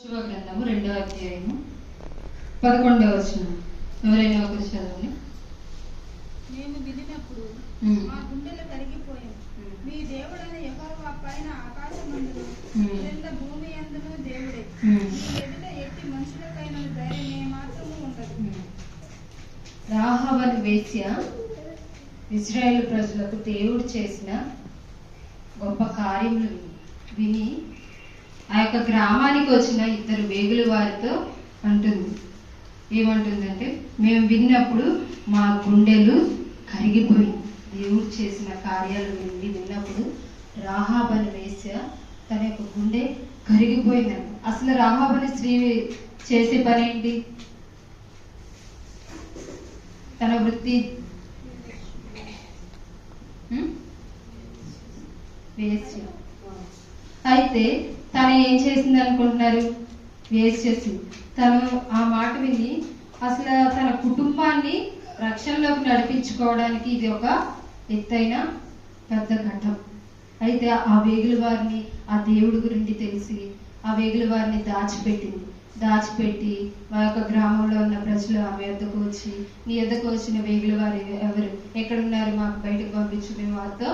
శివ గ్రంథము రెండవ అధ్యాయము పదకొండవ వచనం ఎవరైనా ఒకరు చదవండి మేము వినినప్పుడు ఉమ్. మా గుండెలు కరిగిపోయాం. మీ దేవుడైన యెహోవా పైన ఆకాశమందును ఉమ్. క్రింద భూమి అందును దేవుడే. మీ ఎదుట ఎట్టి మనుషులకైన ధైర్యం ఏ మాత్రము ఉండదు రాహవని వేశ్య ఇజ్రాయేల్ ప్రజలకు దేవుడు చేసిన గొప్ప కార్యములు విని ఆ యొక్క గ్రామానికి వచ్చిన ఇద్దరు వేగుల వారితో అంటుంది. ఏమంటుందంటే మేము విన్నప్పుడు మా గుండెలు కరిగిపోయి దేవుడు చేసిన కార్యాలు విండి విన్నప్పుడు రాహాబని వేశ్య తన యొక్క గుండె కరిగిపోయిందంట. అసలు రాహాబని స్త్రీ చేసే పని ఏంటి? తన వృత్తి ఉం? అయితే తను ఏం చేసింది అనుకుంటున్నారు వేస్ట్ చేసింది. తను ఆ మాట విని అసలు తన కుటుంబాన్ని రక్షణలోకి నడిపించుకోవడానికి ఇది ఒక ఎత్తైన పెద్ద ఘట్టం. అయితే ఆ వేగుల వారిని ఆ దేవుడి గురించి తెలిసి ఆ వేగుల వారిని దాచిపెట్టింది దాచిపెట్టి మా యొక్క గ్రామంలో ఉన్న ప్రజలు ఆమె ఎద్దకు వచ్చి నీ ఎద్దకు వచ్చిన వేగుల వారు ఎవరు? ఎక్కడున్నారు? మాకు బయటకు పంపించు మేము వారితో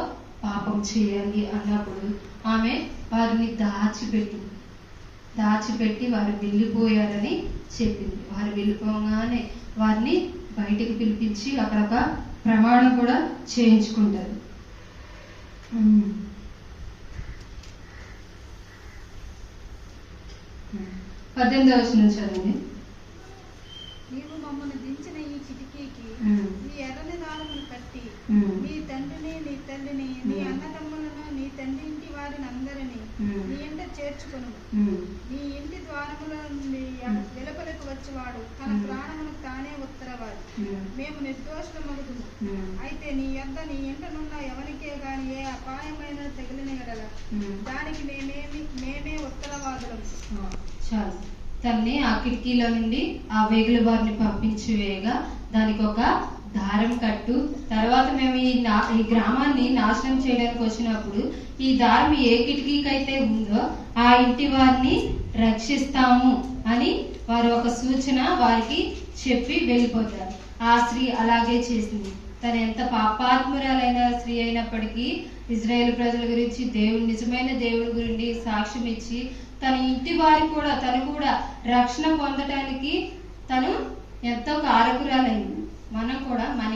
పాపం చేయాలి అన్నప్పుడు ఆమె వారిని దాచిపెట్టింది. దాచిపెట్టి వారు వెళ్ళిపోయారని చెప్పింది. వారు వెళ్ళిపోగానే వారిని బయటకు పిలిపించి అక్కడ ఒక ప్రమాణం కూడా చేయించుకుంటారు. పద్దెనిమిదవ వచనం చదవండి నీవు మమ్మల్ని దించిన ఈ కిటికీకి ఉమ్. ఈ ఎర్రని దారమును కట్టి ఉమ్. నీ తండ్రిని నీ తల్లిని నీ. అన్నదమ్ములను నీ తండ్రి ఇంటి వారిని అందరినీ. నీ ఇంట చేర్చుకొను. నీ ఇంటి ద్వారముల నుండి. వెలుపలకు వచ్చేవాడు తన. ప్రాణమును తానే ఉత్తరవాడు. మేము నిర్దోషులమగుదుము ఉమ్. అయితే నీ యొద్ద నీ ఇంటనున్న ఎవరికే గాని ఏ అపాయమైన తగిలిన ఎడల ఉమ్. దానికి మేమేమి మేమే ఉత్తరవాదులం చాలు తన్ని ఆ కిటికీలో నుండి ఆ వేగుల బారిని పంపించి వేయగా దానికి ఒక దారం కట్టు. తర్వాత మేము ఈ నా ఈ గ్రామాన్ని నాశనం చేయడానికి వచ్చినప్పుడు ఈ దారం ఏ కిటికీకైతే ఉందో ఆ ఇంటి వారిని రక్షిస్తాము అని వారు ఒక సూచన వారికి చెప్పి వెళ్ళిపోతారు. ఆ స్త్రీ అలాగే చేసింది. తను ఎంత పాపాత్మురాలైన స్త్రీ అయినప్పటికీ ఇజ్రాయేల్ ప్రజల గురించి దేవుడు నిజమైన దేవుడి గురించి సాక్ష్యం ఇచ్చి తన ఇంటి వారి కూడా తను కూడా రక్షణ పొందటానికి తను ఎంతో కారకురాలైంది.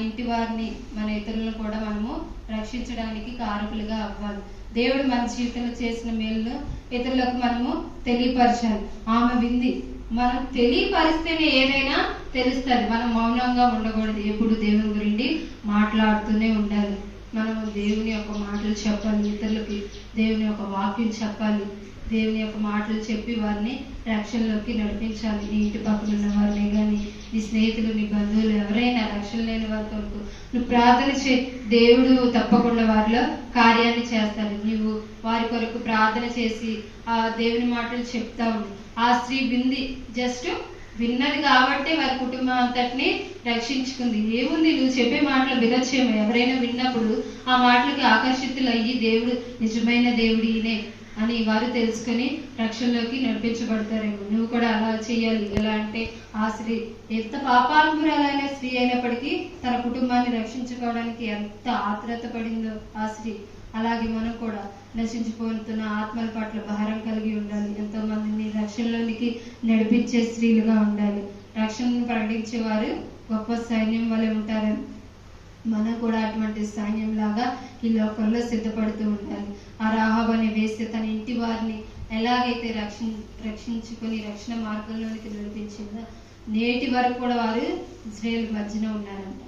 ఇంటి వారిని మన ఇతరులను కూడా మనము రక్షించడానికి కారకులుగా అవ్వాలి. దేవుడు మన జీవితంలో చేసిన మేలును ఇతరులకు మనము తెలియపరచాలి. ఆమె వింది మనం తెలియపరిస్తేనే ఏదైనా తెలుస్తుంది. మనం మౌనంగా ఉండకూడదు. ఎప్పుడు దేవుని గురించి మాట్లాడుతూనే ఉండాలి. మనము దేవుని యొక్క మాటలు చెప్పాలి ఇతరులకి దేవుని యొక్క వాక్యం చెప్పాలి. దేవుని యొక్క మాటలు చెప్పి వారిని రక్షణలోకి నడిపించాలి. నీ ఇంటి పక్కన ఉన్న వారిని కానీ నీ స్నేహితులు నీ బంధువులు ఎవరైనా రక్షణ లేని వారి కొరకు. నువ్వు ప్రార్థన చే దేవుడు తప్పకుండా వారిలో కార్యాన్ని చేస్తాడు. నువ్వు వారి కొరకు ప్రార్థన చేసి ఆ దేవుని మాటలు చెప్తా ఉండు. ఆ స్త్రీ వింది జస్ట్ విన్నది కాబట్టి వారి కుటుంబం అంతటిని రక్షించుకుంది. ఏముంది? నువ్వు చెప్పే మాటలు వినొచ్చేమో. ఎవరైనా విన్నప్పుడు ఆ మాటలకి ఆకర్షితులు అయ్యి దేవుడు నిజమైన దేవుడినే అని వారు తెలుసుకొని రక్షణలోకి నడిపించబడతారేమో. నువ్వు కూడా అలా చేయాలి ఎలా అంటే ఆ స్త్రీ ఎంత పాపాత్మురాలైన స్త్రీ అయినప్పటికీ తన కుటుంబాన్ని రక్షించుకోవడానికి ఎంత ఆత్రత పడిందో ఆ స్త్రీ. అలాగే మనం కూడా నశించిపోతున్న ఆత్మల పట్ల భారం కలిగి ఉండాలి. ఎంతో మందిని రక్షణలోనికి నడిపించే స్త్రీలుగా ఉండాలి. రక్షణను ప్రకటించేవారు గొప్ప సైన్యం వలె ఉంటారని మనం కూడా అటువంటి సైన్యం లాగా ఈ లోకంలో సిద్ధపడుతూ ఉండాలి. ఆ రాహాబ్ అనే వేస్తే తన ఇంటి వారిని ఎలాగైతే రక్షణ రక్షించుకొని రక్షణ మార్గంలోనికి నడిపించిందో నేటి వరకు కూడా వారు ఇజ్రాయేల్ మధ్యన ఉన్నారంట.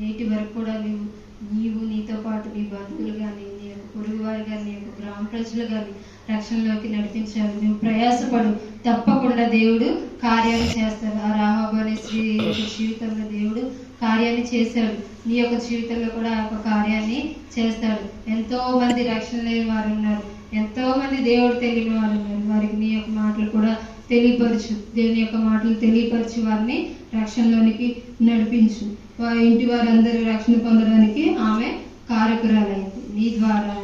నేటి వరకు కూడా నీవు నీవు నీతో పాటు నీ బంధువులు కానీ నీ యొక్క పొరుగు వారు కానీ నీ యొక్క గ్రామ ప్రజలు కానీ రక్షణలోకి నడిపించాలి నువ్వు ప్రయాసపడు తప్పకుండా దేవుడు కార్యాలు చేస్తాడు. ఆ రాహాబు అనే స్త్రీ యొక్క జీవితంలో దేవుడు కార్యాన్ని చేశాడు. నీ యొక్క జీవితంలో కూడా ఆ యొక్క కార్యాన్ని చేస్తాడు. ఎంతో మంది రక్షణ లేని వారు ఉన్నారు. ఎంతో మంది దేవుడు తెలియని వారు ఉన్నారు. వారికి నీ యొక్క మాటలు కూడా తెలియపరచు. దేవుని యొక్క మాటలు తెలియపరచి. వారిని రక్షణలోనికి నడిపించు. వారి ఇంటి వారందరూ రక్షణ పొందడానికి ఆమె కారకురాలైంది. నీ ద్వారా.